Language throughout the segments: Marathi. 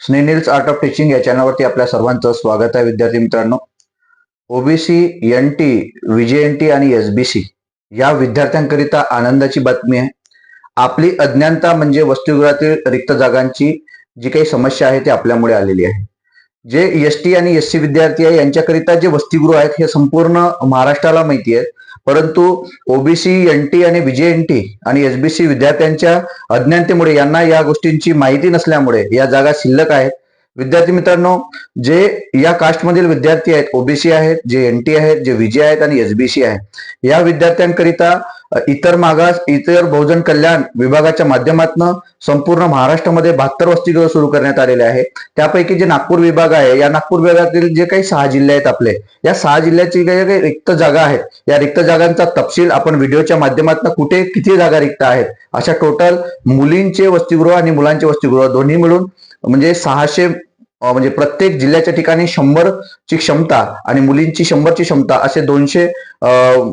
स्नेनिल्स आर्ट ऑफ टीचिंग या चॅनलवरती आपल्या सर्वांचं स्वागत आहे विद्यार्थी मित्रांनो. OBC N T VJ N T आणि एसबीसी या विद्यार्थ्यांकरिता आनंदाची बातमी आहे. आपली अज्ञानता म्हणजे वसतिगृहातील रिक्त जागांची जी काही समस्या आहे ती आपल्यामुळे आलेली आहे. जे एस टी आणि एस सी विद्यार्थी आहे यांच्याकरिता जे वसतिगृह आहेत हे संपूर्ण महाराष्ट्राला माहिती आहेत. परंतु ओबीसी एन टी आणि विजय एनटी आणि एसबीसी विद्यार्थ्यांच्या अज्ञानतेमुळे यांना या गोष्टींची माहिती नसल्यामुळे या जागा शिल्लक आहेत. विद्यार्थी मित्रांनो जे या कास्टमधील विद्यार्थी आहेत ओबीसी आहेत जे एन टी आहेत जे विजय आहेत आणि एसबीसी आहेत या विद्यार्थ्यांकरिता इतर मागास इतर बहुजन कल्याण विभागाच्या माध्यमातून संपूर्ण महाराष्ट्रामध्ये बहात्तर वसतिगृह सुरू करण्यात आलेले आहे. त्यापैकी जे नागपूर विभाग आहे या नागपूर विभागातील जे काही सहा जिल्हे आहेत आपले या सहा जिल्ह्याची काही काही रिक्त जागा आहेत. या रिक्त जागांचा तपशील आपण व्हिडिओच्या माध्यमातून कुठे किती जागा रिक्त आहेत अशा टोटल मुलींचे वसतिगृह आणि मुलांचे वसतिगृह दोन्ही मिळून म्हणजे सहाशे म्हणजे प्रत्येक जिल्ह्याच्या ठिकाणी शंभरची क्षमता आणि मुलींची शंभरची क्षमता असे दोनशे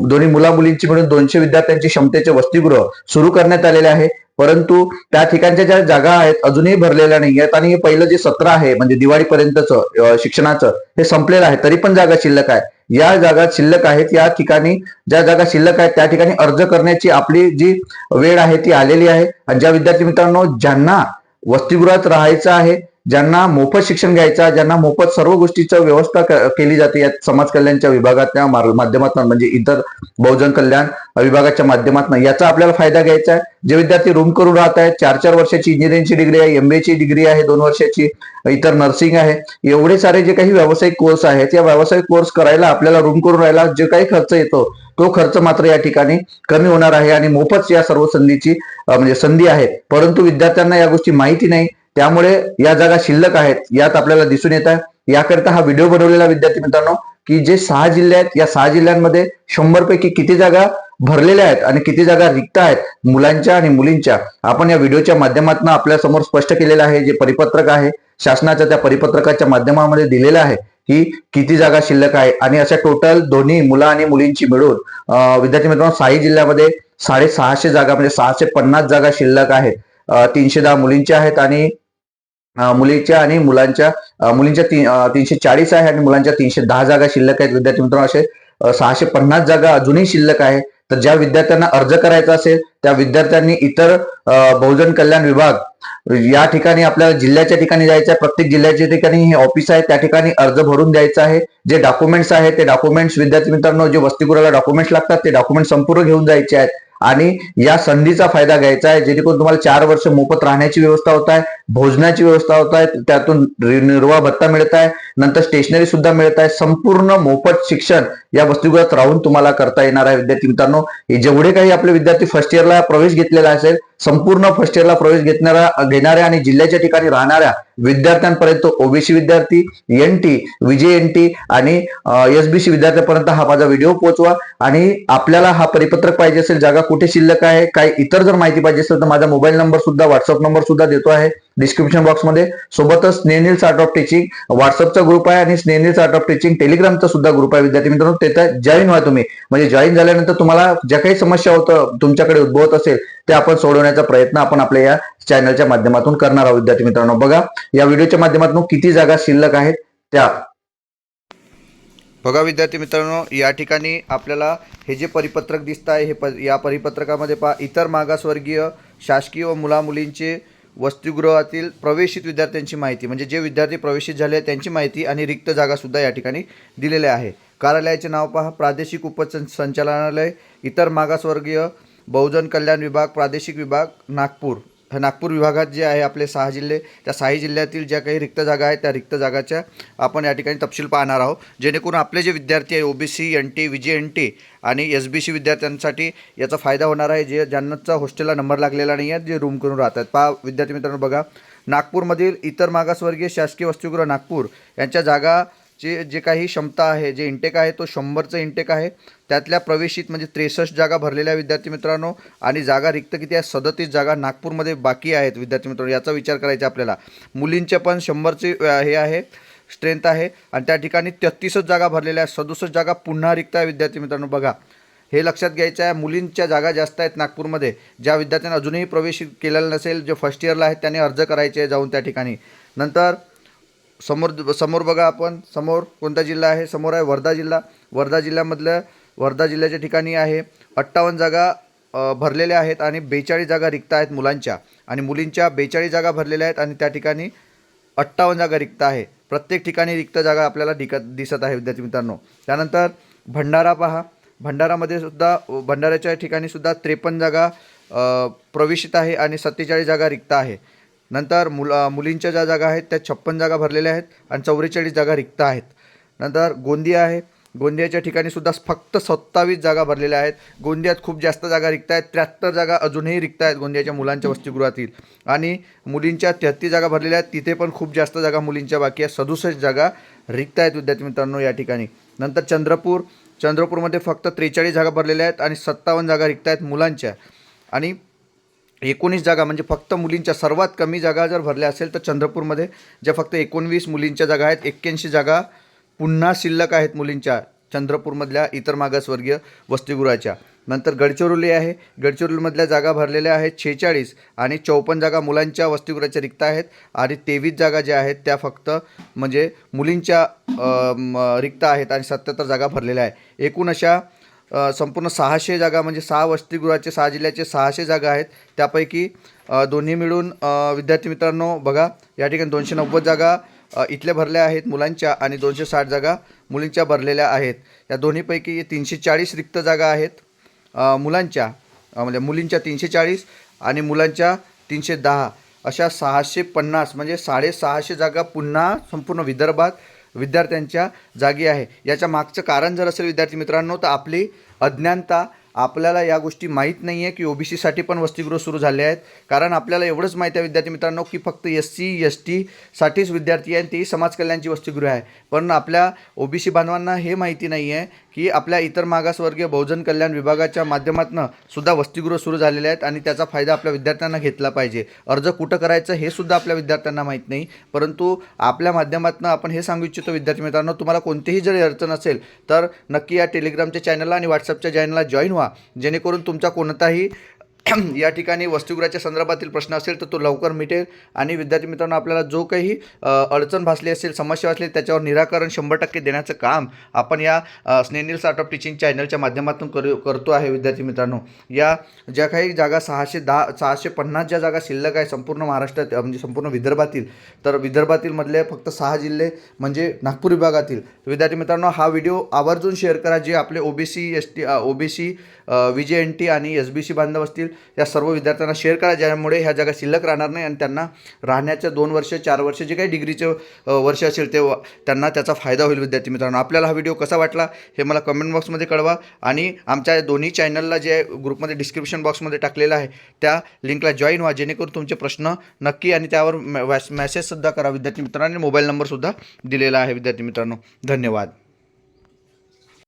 दोन्ही मुला मुलींची म्हणून दोनशे विद्यार्थ्यांची क्षमतेचे वसतिगृह सुरू करण्यात आलेले आहे. परंतु त्या ठिकाणच्या ज्या जागा आहेत अजूनही भरलेल्या नाही आहेत आणि हे पहिलं जे सत्र आहे म्हणजे दिवाळीपर्यंतचं शिक्षणाचं हे संपलेलं आहे. तरी पण जागा शिल्लक आहे. या जागा शिल्लक आहेत. या ठिकाणी ज्या जागा शिल्लक आहेत त्या ठिकाणी अर्ज करण्याची आपली जी वेळ आहे ती आलेली आहे. आणि ज्या विद्यार्थी मित्रांनो ज्यांना वसतिगृहात राहायचं आहे. ज्यांना मोफत शिक्षण घ्यायचं ज्यांना मोफत सर्व गोष्टीचं व्यवस्था केली जाते या समाज कल्याणच्या विभागातल्या माध्यमातून म्हणजे इतर बहुजन कल्याण विभागाच्या माध्यमातून. याचा आपल्याला फायदा घ्यायचा आहे. जे विद्यार्थी रूम करून राहत आहेत चार चार वर्षाची इंजिनिअरिंगची डिग्री आहे एमबीए ची डिग्री आहे दोन वर्षाची इतर नर्सिंग आहे. एवढे सारे जे काही व्यावसायिक कोर्स आहेत या व्यावसायिक कोर्स करायला आपल्याला रूम करून राहायला जे काही खर्च येतो तो खर्च मात्र या ठिकाणी कमी होणार आहे आणि मोफत या सर्व संधीची म्हणजे संधी आहे परंतु विद्यार्थ्यांना या गोष्टी माहिती नाही. त्यामुळे या जागा शिल्लक आहेत यात आपल्याला दिसून येत आहे. याकरिता हा व्हिडिओ बनवलेला विद्यार्थी मित्रांनो की जे सहा जिल्हे आहेत या सहा जिल्ह्यांमध्ये शंभर पैकी किती जागा भरलेल्या आहेत आणि किती जागा रिक्त आहेत मुलांच्या आणि मुलींच्या आपण या व्हिडिओच्या माध्यमातून आपल्यासमोर स्पष्ट केलेलं आहे जे परिपत्रक आहे शासनाच्या त्या परिपत्रकाच्या माध्यमामध्ये दिलेलं आहे की किती जागा शिल्लक आहे आणि अशा टोटल दोन्ही मुलं आणि मुलींची मिळून विद्यार्थी मित्रांनो साई जिल्ह्यामध्ये साडेसहाशे जागा म्हणजे सहाशे पन्नास जागा शिल्लक आहेत. तीनशे दहा मुलींच्या आहेत आणि मुलीच्या आणि मुलांच्या मुलींच्या ती- तीनशे चाळीस आहे आणि मुलांच्या तीनशे दहा जागा शिल्लक आहेत. विद्यार्थी मित्रांनो असे सहाशे पन्नास जागा अजूनही शिल्लक आहे. तर ज्या विद्यार्थ्यांना अर्ज करायचा असेल त्या विद्यार्थ्यांनी इतर बहुजन कल्याण विभाग या ठिकाणी आपल्याला जिल्ह्याच्या ठिकाणी जायचं आहे. प्रत्येक जिल्ह्याच्या ठिकाणी हे ऑफिस आहे. त्या ठिकाणी अर्ज भरून द्यायचा आहे. जे डॉक्युमेंट्स आहेत ते डॉक्युमेंट्स विद्यार्थी मित्रांनो जे वसतिगृहाला डॉक्युमेंट्स लागतात ते डॉक्युमेंट संपूर्ण घेऊन जायचे आहेत. आणि या संधीचा फायदा घ्यायचा आहे जेणेकरून तुम्हाला चार वर्ष मोफत राहण्याची व्यवस्था होत आहे भोजनाची व्यवस्था होत आहे त्यातून निर्वाह भत्ता मिळत आहे नंतर स्टेशनरी सुद्धा मिळत आहे संपूर्ण मोफत शिक्षण या वसतिगृहात राहून तुम्हाला करता येणार आहे विद्यार्थी मित्रांनो. जेवढे काही आपले विद्यार्थी फर्स्ट इयरला प्रवेश घेतलेला असेल संपूर्ण फर्स्ट इयरला प्रवेश घेतणाऱ्या घेणाऱ्या आणि जिल्ह्याच्या ठिकाणी राहणाऱ्या विद्यार्थ्यांपर्यंत ओबीसी विद्यार्थी N T VJ N T आणि एसबीसी विद्यार्थ्यांपर्यंत हा माझा व्हिडिओ पोहोचवा. आणि आपल्याला हा परिपत्रक पाहिजे असेल जागा कुठे शिल्लक आहे काय इतर जर माहिती पाहिजे असेल तर माझा मोबाईल नंबर सुद्धा व्हॉट्सअप नंबर सुद्धा देतो आहे. डिस्क्रिप्शन बॉक्समध्ये सोबतच स्नेनिल्स आर्ट ऑफ टीचिंग व्हॉट्सअपचा ग्रुप आहे आणि स्नेनिल्स आर्ट ऑफ टीचिंग टेलिग्रामचा सुद्धा ग्रुप आहे. विद्यार्थी मित्रांनो तिथं जॉईन व्हा तुम्ही. म्हणजे जॉईन झाल्यानंतर तुम्हाला ज्या काही समस्या होतं तुमच्याकडे उद्भवत असेल ते आपण सोडवण्याचा प्रयत्न आपण आपल्या या चॅनलच्या माध्यमातून करणार आहोत. विद्यार्थी मित्रांनो बघा या व्हिडिओच्या माध्यमातून किती जागा शिल्लक आहेत त्या. बघा विद्यार्थी मित्रांनो या ठिकाणी आपल्याला हे जे परिपत्रक दिसत आहे हे प या परिपत्रकामध्ये पहा इतर मागासवर्गीय शासकीय व मुलामुलींचे वसतिगृहातील प्रवेशित विद्यार्थ्यांची माहिती म्हणजे जे विद्यार्थी प्रवेशित झाले आहेत त्यांची माहिती आणि रिक्त जागासुद्धा या ठिकाणी दिलेल्या आहे. कार्यालयाचे नाव पहा प्रादेशिक उपसं संचालनालय इतर मागासवर्गीय बहुजन कल्याण विभाग प्रादेशिक विभाग नागपूर. नागपूर विभागात जे आहे आपले सहा जिल्हे त्या सहा जिल्ह्यातील ज्या काही रिक्त जागा आहेत त्या रिक्त जागाच्या आपण या ठिकाणी तपशील पाहणार आहोत. जेणेकरून आपले जे विद्यार्थी आहे O B C N T VJ N T आणि एस बी सी विद्यार्थ्यांसाठी याचा फायदा होणार आहे. जे ज्यांनाचा हॉस्टेलला नंबर लागलेला नाही आहे जे रूम करून राहतात. पहा विद्यार्थी मित्रांनो बघा. नागपूरमधील इतर मागासवर्गीय शासकीय वसतिगृह नागपूर यांच्या जागा जे जे काही क्षमता आहे जे इंटेक आहे तो शंभरचं इंटेक आहे. त्यातल्या प्रवेशित म्हणजे त्रेसष्ट जागा भरलेल्या विद्यार्थी मित्रांनो आणि जागा रिक्त किती आहे? सदतीस जागा नागपूरमध्ये बाकी आहेत विद्यार्थी मित्रांनो. याचा विचार करायचा आपल्याला. मुलींचे पण शंभरचे हे आहे स्ट्रेंथ आहे. आणि त्या ठिकाणी तेहतीसच जागा भरलेल्या आहेत. सदुसष्ट जागा पुन्हा रिक्त आहे विद्यार्थी मित्रांनो. बघा हे लक्षात घ्यायचं आहे मुलींच्या जागा जास्त आहेत नागपूरमध्ये. ज्या विद्यार्थ्यांना अजूनही प्रवेश केलेला नसेल जे फर्स्ट इयरला आहेत त्यांनी अर्ज करायचे जाऊन त्या ठिकाणी. नंतर समोर समोर बघा आपण. समोर कोणता जिल्हा आहे? समोर आहे वर्धा जिल्हा. वर्धा जिल्ह्यामधल्या वर्धा जिल्ह्याच्या ठिकाणी आहे. अठ्ठावन्न जागा भरलेल्या आहेत आणि बेचाळीस जागा रिक्त आहेत मुलांच्या. आणि मुलींच्या बेचाळीस जागा भरलेल्या आहेत आणि त्या ठिकाणी अठ्ठावन्न जागा रिक्त आहे. प्रत्येक ठिकाणी रिक्त जागा आपल्याला दिक दिसत आहे विद्यार्थी मित्रांनो. त्यानंतर भंडारा पहा. भंडारामध्ये सुद्धा भंडाऱ्याच्या ठिकाणी सुद्धा त्रेपन्न जागा प्रवेशित आहे आणि सत्तेचाळीस जागा रिक्त आहे. नंतर मुल मुलींच्या ज्या जागा आहेत त्या छप्पन जागा भरलेल्या आहेत आणि चौवेचाळीस जागा रिक्त आहेत. नंतर गोंदिया आहे. गोंदियाच्या ठिकाणी सुद्धा फक्त सत्तावीस जागा भरलेल्या आहेत. गोंदियात खूप जास्त जागा रिक्त आहेत. त्र्याहत्तर जागा अजूनही रिक्त आहेत गोंदियाच्या मुलांच्या वसतिगृहातील. आणि मुलींच्या तेहत्तीस जागा भरलेल्या आहेत. तिथे पण खूप जास्त जागा मुलींच्या बाकी आहेत. सदुसष्ट जागा रिक्त आहेत विद्यार्थी मित्रांनो या ठिकाणी. नंतर चंद्रपूर. चंद्रपूरमध्ये फक्त त्रेचाळीस जागा भरलेल्या आहेत आणि सत्तावन्न जागा रिक्त आहेत मुलांच्या. आणि एकोणीस जागा म्हणजे फक्त मुलींच्या सर्वात कमी जागा जर भरल्या असेल तर चंद्रपूरमध्ये ज्या फक्त एकोणवीस मुलींच्या जागा आहेत एक्क्याऐंशी जागा पुन्हा शिल्लक आहेत मुलींच्या चंद्रपूरमधल्या इतर मागासवर्गीय वसतिगृहाच्या. नंतर गडचिरोली आहे गडचिरोलीमधल्या जागा भरलेल्या आहेत छेचाळीस आणि चौपन्न जागा मुलांच्या वसतिगृहाच्या रिक्त आहेत आणि तेवीस जागा ज्या आहेत त्या फक्त म्हणजे मुलींच्या रिक्त आहेत आणि सत्याहत्तर जागा भरलेल्या आहे एकूण अशा संपूर्ण सहाशे जागा म्हणजे सहा वसतिगृहाचे सहा जिल्ह्याचे सहाशे जागा आहेत. त्यापैकी दोन्ही मिळून विद्यार्थी मित्रांनो बघा या ठिकाणी दोनशे नव्वद जागा इथल्या भरल्या आहेत मुलांच्या आणि दोनशे साठ जागा मुलींच्या भरलेल्या आहेत. या दोन्हीपैकी तीनशे चाळीस रिक्त जागा आहेत मुलांच्या म्हणजे मुलींच्या तीनशे चाळीस आणि मुलांच्या तीनशे दहा. अशा सहाशे पन्नास म्हणजे साडेसहाशे जागा पुन्हा संपूर्ण विदर्भात विद्यार्थ्यांच्या जागी आहे. याच्या मागचं कारण जर असेल विद्यार्थी मित्रांनो तर आपली अज्ञानता आपल्याला या गोष्टी माहीत नाही आहे की ओ बी सीसाठी पण वसतिगृह सुरू झाले आहेत. कारण आपल्याला एवढंच माहिती आहे विद्यार्थी मित्रांनो की फक्त एस सी एस टीसाठीच विद्यार्थी आहे आणि तेही समाज कल्याणची वसतिगृह आहे. पण आपल्या ओ बी सी बांधवांना हे माहिती नाही आहे की आपल्या इतर मागासवर्गीय बहुजन कल्याण विभागाच्या माध्यमातून सुद्धा वसतिगृह सुरू झालेले आहेत आणि त्याचा फायदा आपल्या विद्यार्थ्यांना घेतला पाहिजे. अर्ज कुठं करायचं हे सुद्धा आपल्या विद्यार्थ्यांना माहीत नाही. परंतु आपल्या माध्यमातून आपण हे सांगू इच्छितो विद्यार्थी मित्रांनो तुम्हाला कोणतीही जरी अडचण असेल तर नक्की या टेलिग्रामच्या चॅनलला आणि व्हॉट्सअपच्या चॅनलला जॉईन व्हा. जेणेकरून तुमचा कोणताही या ठिकाणी वसतिगृहाच्या संदर्भातील प्रश्न असेल तर तो लवकर मिटेल. आणि विद्यार्थी मित्रांनो आपल्याला जो काही अडचण भासली असेल समस्या असली त्याच्यावर निराकरण शंभर टक्के देण्याचं काम आपण या स्नेनिल स्टार्ट ऑफ टीचिंग चॅनलच्या माध्यमातून करू करतो आहे विद्यार्थी मित्रांनो. या ज्या काही जागा सहाशे दहा सहाशे पन्नास ज्या जागा शिल्लक आहे संपूर्ण महाराष्ट्रात म्हणजे संपूर्ण विदर्भातील तर विदर्भातील मधले फक्त सहा जिल्हे म्हणजे नागपूर विभागातील. विद्यार्थी मित्रांनो हा व्हिडिओ आवर्जून शेअर करा जे आपले OBC S T OBC V J N T आणि एस बी सी बांधव असतील. या सर्व विद्यार्थ्यांना शेअर करा ज्यामुळे ह्या जागा शिल्लक राहणार नाही आणि त्यांना राहण्याच्या दोन वर्ष चार वर्ष जे काही डिग्रीचे वर्ष असेल ते त्यांना त्याचा फायदा होईल विद्यार्थी मित्रांनो. आपल्याला हा व्हिडिओ कसा वाटला हे मला कमेंट बॉक्समध्ये कळवा आणि आमच्या दोन्ही चॅनलला जे ग्रुपमध्ये डिस्क्रिप्शन बॉक्समध्ये टाकलेलं आहे त्या लिंकला जॉईन व्हा जेणेकरून तुमचे प्रश्न नक्की आणि त्यावर मॅसेजसुद्धा करा विद्यार्थी मित्रांनो आणि मोबाईल नंबरसुद्धा दिलेला आहे विद्यार्थी मित्रांनो. धन्यवाद.